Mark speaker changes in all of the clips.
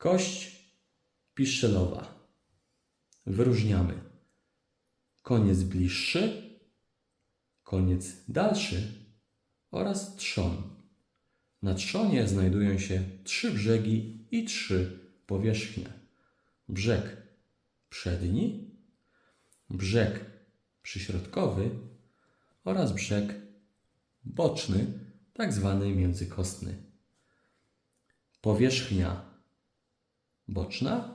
Speaker 1: Kość piszczelowa. Wyróżniamy koniec bliższy, koniec dalszy oraz trzon. Na trzonie znajdują się trzy brzegi i trzy powierzchnie. Brzeg przedni, brzeg przyśrodkowy oraz brzeg boczny, tak zwany międzykostny. Powierzchnia boczna,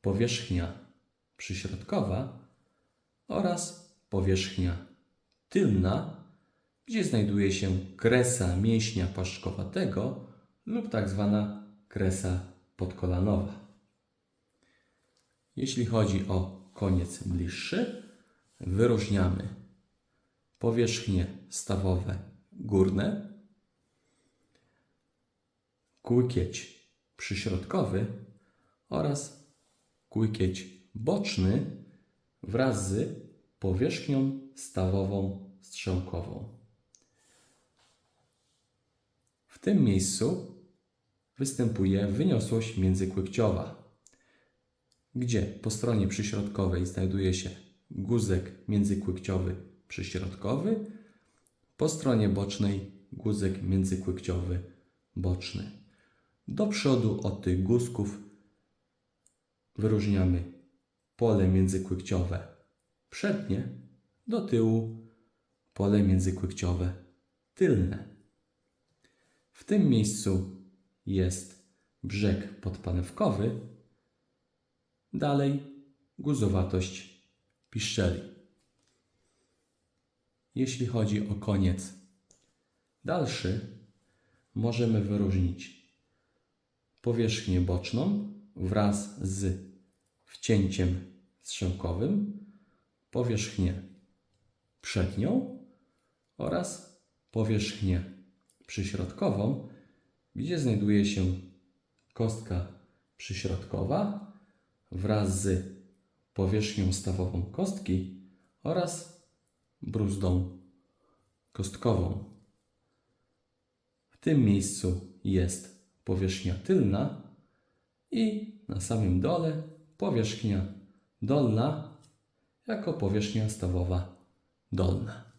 Speaker 1: powierzchnia przyśrodkowa oraz powierzchnia tylna, gdzie znajduje się kresa mięśnia paszczkowatego lub tak zwana kresa podkolanowa. Jeśli chodzi o koniec bliższy, wyróżniamy powierzchnie stawowe górne, kłykieć przyśrodkowy oraz kłykieć boczny wraz z powierzchnią stawową strzałkową. W tym miejscu występuje wyniosłość międzykłykciowa, gdzie po stronie przyśrodkowej znajduje się guzek międzykłykciowy przyśrodkowy, po stronie bocznej guzek międzykłykciowy boczny. Do przodu od tych guzków wyróżniamy pole międzykłykciowe przednie, do tyłu pole międzykłykciowe tylne. W tym miejscu jest brzeg podpanewkowy, dalej guzowatość piszczeli. Jeśli chodzi o koniec dalszy, możemy wyróżnić powierzchnię boczną wraz z wcięciem strzałkowym, powierzchnię przednią oraz powierzchnię przyśrodkową, gdzie znajduje się kostka przyśrodkowa wraz z powierzchnią stawową kostki oraz bruzdą kostkową. W tym miejscu jest powierzchnia tylna i na samym dole powierzchnia dolna jako powierzchnia stawowa dolna.